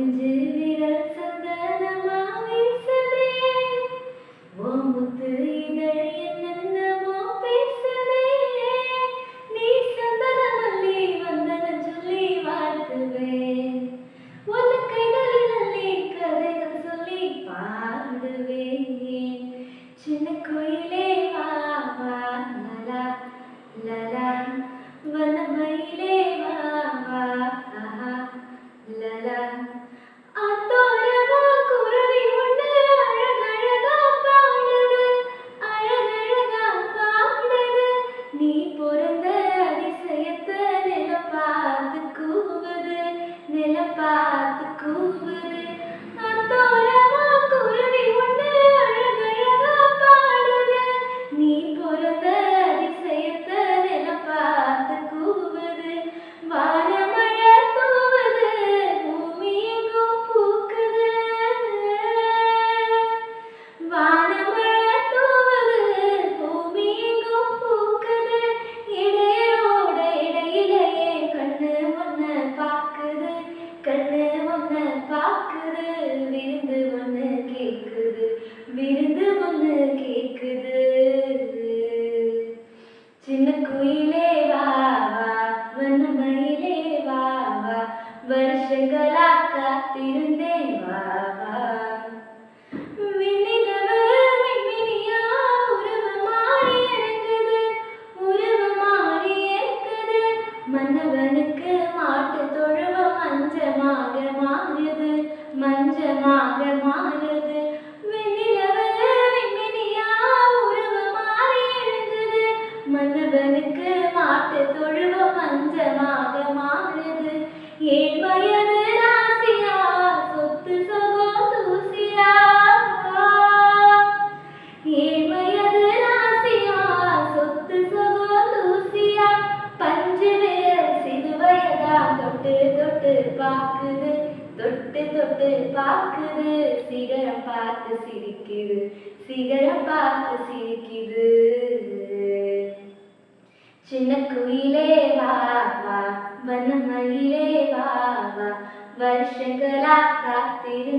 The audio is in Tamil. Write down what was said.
வா விரல் சந்தனமா ஓ முத்து இதழ் என்னென்னமோ பேசுதே. நீ சந்தனமல்லி வந்தனம் சொல்லி வாழ்த்துவேன் உன் கைகளில் கதைகள் சொல்லி பாடுவேன். சின்ன கோயிலே விண்ணிலவு மின்மினியா உருவம் மாறி இறங்குது உருவம் மாறி இருக்குது மன்னவனுக்கு மாட்டு தொழுவ மஞ்சமாக மாறுது மஞ்சமாக மாறு மன்னவனுக்கு மாட்டு தொழுவம் மஞ்சமாக மாறுது ஏன் வயது ராசியா சொத்து சொகோ தூசியா? ஏன் வயது ராசியா சொத்து சொகோ தூசியா? பஞ்சு விரல் சிறு வயதா தொட்டு தொட்டு பாக்குது தொட்டு தொட்டு பாக்குது சிகரம் பார்த்து சிரிக்குது. சிகரம் பார்த்து சிரிக்குது. ചിനക്കുയിലേ വാവ വനമയിലേ വാവ വർഷങ്ങളാ കാത്തിരുന്നു